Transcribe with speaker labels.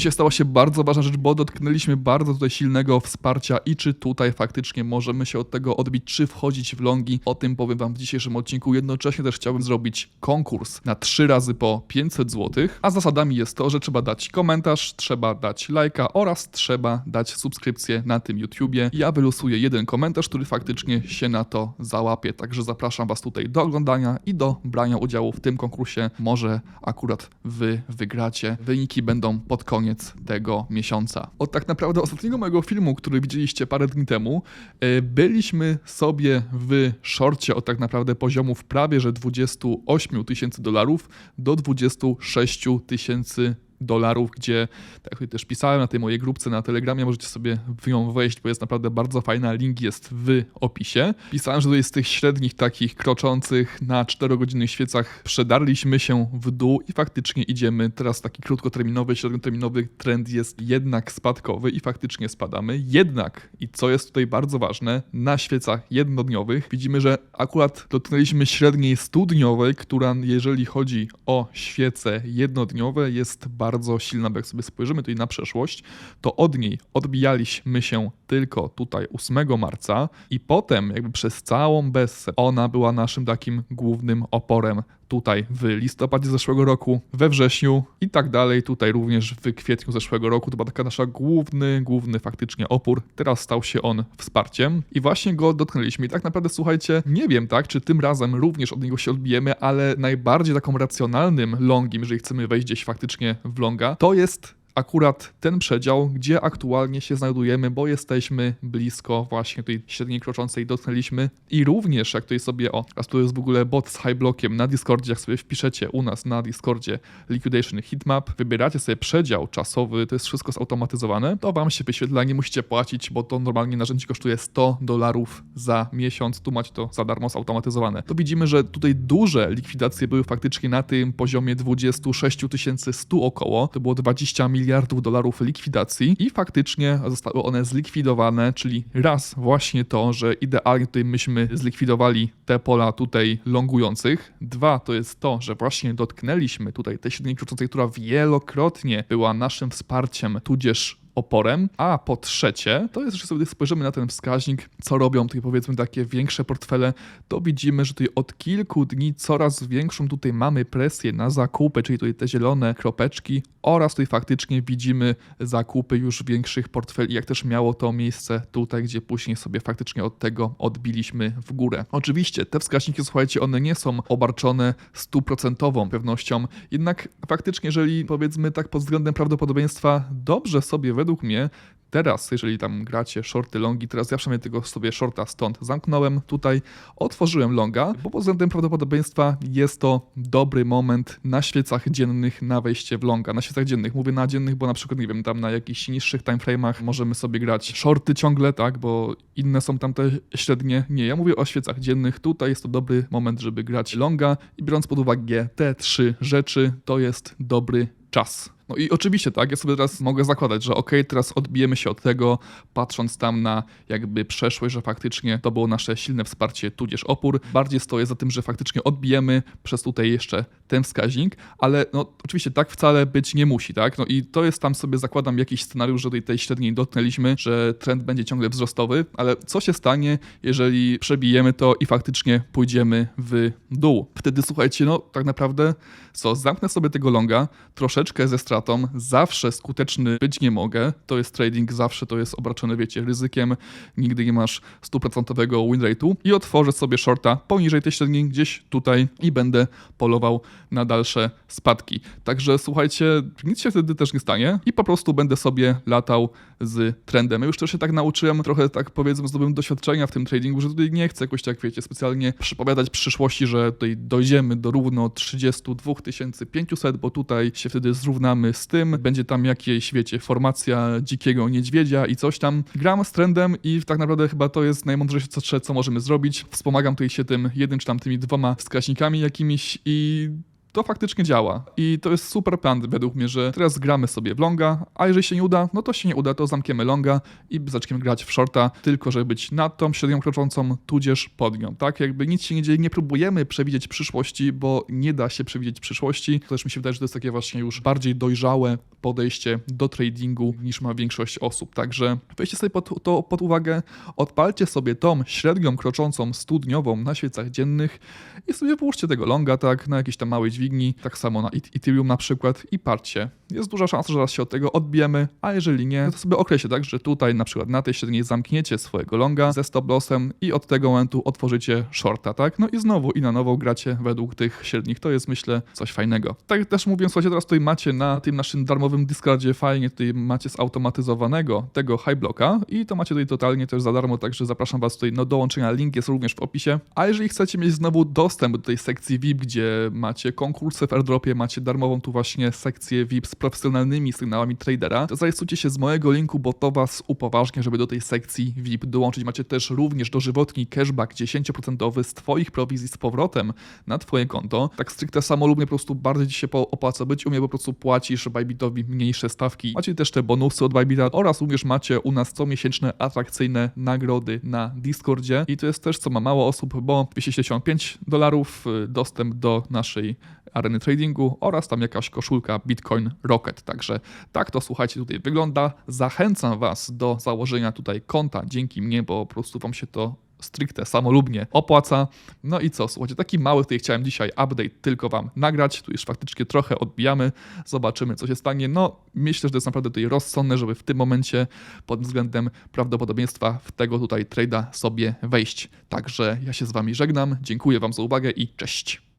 Speaker 1: Dzisiaj stała się bardzo ważna rzecz, bo dotknęliśmy bardzo tutaj silnego wsparcia i czy tutaj faktycznie możemy się od tego odbić, czy wchodzić w longi. O tym powiem wam w dzisiejszym odcinku. Jednocześnie też chciałbym zrobić konkurs na 3 razy po 500 zł, a zasadami jest to, że trzeba dać komentarz, trzeba dać lajka oraz trzeba dać subskrypcję na tym YouTubie. Ja wylosuję jeden komentarz, który faktycznie się na to załapie, także zapraszam was tutaj do oglądania i do brania udziału w tym konkursie. Może akurat wy wygracie. Wyniki będą pod koniec tego miesiąca. Od tak naprawdę ostatniego mojego filmu, który widzieliście parę dni temu, e, byliśmy sobie w shorcie od tak naprawdę poziomów prawie że 28 tysięcy dolarów do 26 tysięcy dolarów, gdzie, tak jak też pisałem na tej mojej grupce na Telegramie, możecie sobie w nią wejść, bo jest naprawdę bardzo fajna, link jest w opisie. Pisałem, że to jest z tych średnich takich kroczących na 4-godzinnych świecach przedarliśmy się w dół i faktycznie idziemy. Teraz taki krótkoterminowy, średnioterminowy trend jest jednak spadkowy i faktycznie spadamy. Jednak, i co jest tutaj bardzo ważne, na świecach jednodniowych widzimy, że akurat dotknęliśmy średniej studniowej, która jeżeli chodzi o świece jednodniowe jest bardzo bardzo silna, bo jak sobie spojrzymy tutaj na przeszłość, to od niej odbijaliśmy się tylko tutaj 8 marca i potem jakby przez całą Bessę ona była naszym takim głównym oporem tutaj w listopadzie zeszłego roku, we wrześniu i tak dalej, tutaj również w kwietniu zeszłego roku. To była taka nasza główny, główny faktycznie opór. Teraz stał się on wsparciem i właśnie go dotknęliśmy. I tak naprawdę słuchajcie, nie wiem tak, czy tym razem również od niego się odbijemy, ale najbardziej taką racjonalnym longiem, jeżeli chcemy wejść gdzieś faktycznie w longa, to jest akurat ten przedział, gdzie aktualnie się znajdujemy, bo jesteśmy blisko właśnie tej średniej kroczącej dotknęliśmy i również jak tutaj sobie, o, a tu jest w ogóle bot z high blockiem na Discordzie, jak sobie wpiszecie u nas na Discordzie Liquidation Heatmap, wybieracie sobie przedział czasowy, to jest wszystko zautomatyzowane, to wam się wyświetla, nie musicie płacić, bo to normalnie narzędzie kosztuje 100 dolarów za miesiąc, tu macie to za darmo zautomatyzowane. To widzimy, że tutaj duże likwidacje były faktycznie na tym poziomie 26 100 około, to było 20 miliardów miliardów dolarów likwidacji i faktycznie zostały one zlikwidowane, czyli raz właśnie to, że idealnie tutaj myśmy zlikwidowali te pola tutaj longujących. Dwa to jest to, że właśnie dotknęliśmy tutaj tej średniej krótkiej, która wielokrotnie była naszym wsparciem, tudzież oporem. A po trzecie, to jest, że sobie spojrzymy na ten wskaźnik, co robią tutaj powiedzmy takie większe portfele, to widzimy, że tutaj od kilku dni coraz większą tutaj mamy presję na zakupy, czyli tutaj te zielone kropeczki oraz tutaj faktycznie widzimy zakupy już większych portfeli, jak też miało to miejsce tutaj, gdzie później sobie faktycznie od tego odbiliśmy w górę. Oczywiście te wskaźniki, słuchajcie, one nie są obarczone stuprocentową pewnością, jednak faktycznie, jeżeli powiedzmy tak pod względem prawdopodobieństwa dobrze sobie według mnie Teraz, jeżeli tam gracie shorty, longi, teraz ja przynajmniej tego sobie shorta stąd zamknąłem tutaj, otworzyłem longa, bo pod względem prawdopodobieństwa jest to dobry moment na świecach dziennych na wejście w longa. Na świecach dziennych, mówię na dziennych, bo na przykład, nie wiem, tam na jakichś niższych timeframe'ach możemy sobie grać shorty ciągle, tak, bo inne są tam te średnie. Nie, ja mówię o świecach dziennych. Tutaj jest to dobry moment, żeby grać longa i biorąc pod uwagę te trzy rzeczy, to jest dobry czas. No i oczywiście, tak, ja sobie teraz mogę zakładać, że ok, teraz odbijemy się od tego, patrząc tam na jakby przeszłość, że faktycznie to było nasze silne wsparcie, tudzież opór. Bardziej stoję za tym, że faktycznie odbijemy przez tutaj jeszcze ten wskaźnik, ale no oczywiście tak wcale być nie musi, tak? No i to jest tam sobie zakładam jakiś scenariusz, że do tej średniej dotknęliśmy, że trend będzie ciągle wzrostowy, ale co się stanie, jeżeli przebijemy to i faktycznie pójdziemy w dół? Wtedy słuchajcie, no tak naprawdę co, zamknę sobie tego longa, troszeczkę ze stratą, stratą, zawsze skuteczny być nie mogę. To jest trading, zawsze to jest obarczone, wiecie, ryzykiem. Nigdy nie masz stuprocentowego win rate'u i otworzę sobie shorta poniżej tej średniej gdzieś tutaj i będę polował na dalsze spadki. Także słuchajcie, nic się wtedy też nie stanie i po prostu będę sobie latał z trendem. Ja już też się tak nauczyłem, trochę tak powiedzmy zdobyłem doświadczenia w tym tradingu, że tutaj nie chcę jakoś tak, wiecie, specjalnie przypowiadać przyszłości, że tutaj dojdziemy do równo 32 500, bo tutaj się wtedy zrównamy z tym, będzie tam jakieś, wiecie, formacja dzikiego niedźwiedzia i coś tam. Gram z trendem i tak naprawdę chyba to jest najmądrzejsze, co, co możemy zrobić. Wspomagam tutaj się tym jednym czy tam tymi dwoma wskaźnikami jakimiś i to faktycznie działa. I to jest super plan według mnie, że teraz gramy sobie w longa, a jeżeli się nie uda, no to się nie uda, to zamkniemy longa i zaczniemy grać w shorta, tylko żeby być nad tą średnią kroczącą, tudzież pod nią, tak? Jakby nic się nie dzieje, nie próbujemy przewidzieć przyszłości, bo nie da się przewidzieć przyszłości. To też mi się wydaje, że to jest takie właśnie już bardziej dojrzałe podejście do tradingu niż ma większość osób. Także weźcie sobie pod, to pod uwagę, odpalcie sobie tą średnią kroczącą studniową na świecach dziennych i sobie połóżcie tego longa, tak, na jakiejś tam małej dźwigni, tak samo na Eth- Ethereum na przykład i parcie. Jest duża szansa, że raz się od tego odbijemy, a jeżeli nie, to sobie określcie tak, że tutaj na przykład na tej średniej zamkniecie swojego longa ze stop lossem i od tego momentu otworzycie shorta, tak? No i znowu i na nowo gracie według tych średnich. To jest myślę coś fajnego. Tak też mówiąc, słuchajcie, teraz tutaj macie na tym naszym darmowym Discordzie fajnie tutaj macie zautomatyzowanego tego high blocka i to macie tutaj totalnie też za darmo, także zapraszam was tutaj no, do dołączenia. Link jest również w opisie. A jeżeli chcecie mieć znowu dostęp do tej sekcji VIP, gdzie macie konkursy w airdropie, macie darmową tu właśnie sekcję VIP z profesjonalnymi sygnałami tradera, to zarejestrujcie się z mojego linku, bo to was upoważnia, żeby do tej sekcji VIP dołączyć. Macie też również dożywotni cashback 10% z twoich prowizji z powrotem na twoje konto. Tak stricte samolubnie po prostu bardziej ci się opłaca być, u mnie po prostu płacisz Bybitowi mniejsze stawki. Macie też te bonusy od Bybita oraz również macie u nas comiesięczne atrakcyjne nagrody na Discordzie i to jest też co ma mało osób, bo 275 dolarów y, dostęp do naszej areny tradingu oraz tam jakaś koszulka Bitcoin Rocket. Także tak to słuchajcie tutaj wygląda. Zachęcam Was do założenia tutaj konta dzięki mnie, bo po prostu Wam się to stricte samolubnie opłaca. No i co, słuchajcie, taki mały tutaj chciałem dzisiaj update tylko Wam nagrać. Tu już faktycznie trochę odbijamy. Zobaczymy, co się stanie. No, myślę, że to jest naprawdę tutaj rozsądne, żeby w tym momencie pod względem prawdopodobieństwa w tego tutaj trade'a sobie wejść. Także ja się z Wami żegnam. Dziękuję Wam za uwagę i cześć.